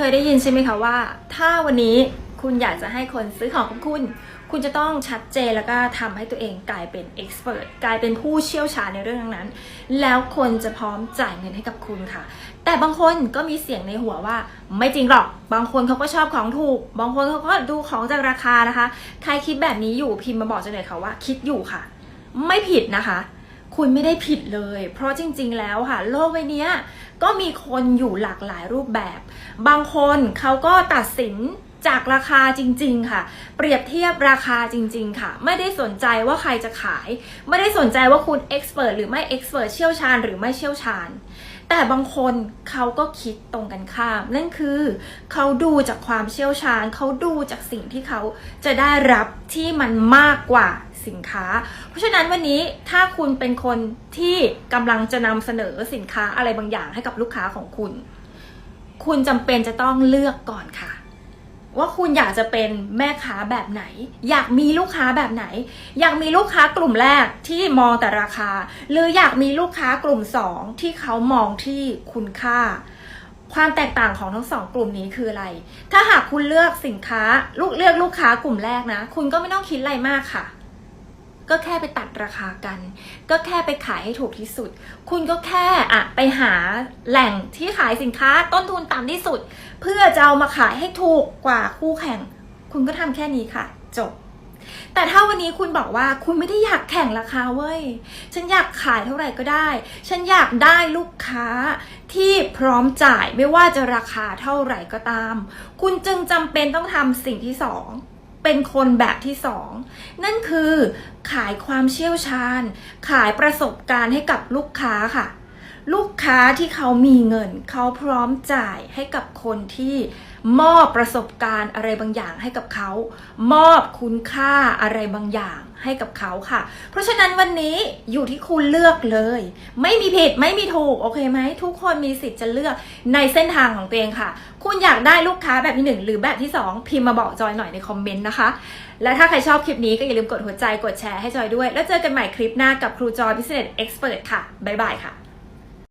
เคยได้ยินใช่ไหมคะว่า ถ้าวันนี้คุณอยากจะให้คนซื้อของของคุณ คุณจะต้องชัดเจนแล้วก็ทำให้ตัวเองกลายเป็นเอ็กซ์เพรสกลายเป็นผู้เชี่ยวชาญในเรื่องนั้น แล้วคนจะพร้อมจ่ายเงินให้กับคุณค่ะ แต่บางคนก็มีเสียงในหัวว่า ไม่จริงหรอก บางคนเขาก็ชอบของถูก บางคนเขาก็ดูของจากราคานะคะ ใครคิดแบบนี้อยู่พิมพ์มาบอกจังเลยค่ะว่า คิดอยู่ค่ะ ไม่ผิดนะคะ คุณไม่ได้ผิดเลย เพราะจริง ๆ แล้วค่ะ โลกใบนี้ ก็มีคนอยู่หลากหลายรูปแบบ บางคนเขาก็ตัดสินจากราคาจริง ๆ ค่ะ เปรียบเทียบราคาจริง ๆ ค่ะ ไม่ได้สนใจว่าใครจะขาย ไม่ได้สนใจว่าคุณเอ็กซ์เพรสหรือไม่เอ็กซ์เพรสเชี่ยวชาญหรือไม่เชี่ยวชาญ แต่บางคนเขาก็คิดตรงกันข้าม นั่นคือเขาดูจากความเชี่ยวชาญ เขาดูจากสิ่งที่เขาจะได้รับที่มันมากกว่า สินค้า เพราะฉะนั้นวันนี้ถ้าคุณเป็นคนที่กำลังจะนำเสนอสินค้าอะไรบางอย่างให้กับลูกค้าของคุณ คุณจำเป็นจะต้องเลือกก่อนค่ะ ว่าคุณอยากจะเป็นแม่ค้าแบบไหน อยากมีลูกค้าแบบไหน อยากมีลูกค้ากลุ่มแรกที่มองแต่ราคา หรืออยากมีลูกค้ากลุ่มสองที่เขามองที่คุณค่าความแตกต่างของทั้งสองกลุ่มนี้คืออะไร ถ้าหากคุณเลือกสินค้าลูกเลือกลูกค้ากลุ่มแรกนะ คุณก็ไม่ต้องคิดอะไรมากค่ะ ก็แค่ไปตัดราคากัน ก็แค่ไปขายให้ถูกที่สุด คุณก็แค่อะไปหาแหล่งที่ขายสินค้าต้นทุนต่ำที่สุด เพื่อจะเอามาขายให้ถูกกว่าคู่แข่ง คุณก็ทำแค่นี้ค่ะ จบ แต่ถ้าวันนี้คุณบอกว่าคุณไม่ได้อยากแข่งราคาเว้ย ฉันอยากขายเท่าไหร่ก็ได้ ฉันอยากได้ลูกค้าที่พร้อมจ่ายไม่ว่าจะราคาเท่าไหร่ก็ตาม คุณจึงจำเป็นต้องทำสิ่งที่สอง เป็นคนแบบที่สองนั่นคือขายความเชี่ยวชาญ ขายประสบการณ์ให้กับลูกค้าค่ะ ลูกค้าที่เขามีเงิน เขาพร้อมจ่ายให้กับคนที่มอบประสบการณ์อะไรบางอย่างให้กับเขา มอบคุณค่าอะไรบางอย่างให้กับเขาค่ะ เพราะฉะนั้นวันนี้อยู่ที่คุณเลือกเลย ไม่มีผิดไม่มีถูกโอเคไหมทุกคนมีสิทธิ์จะเลือกในเส้นทางของตัวเองค่ะ คุณอยากได้ลูกค้าแบบที่หนึ่งหรือแบบที่สองพิมพ์มาบอกจอยหน่อยในคอมเมนต์นะคะ และถ้าใครชอบคลิปนี้ก็อย่าลืมกดหัวใจกดแชร์ให้จอยด้วย แล้วเจอกันใหม่คลิปหน้ากับครูจอย Business Expert ค่ะบ๊ายบายค่ะ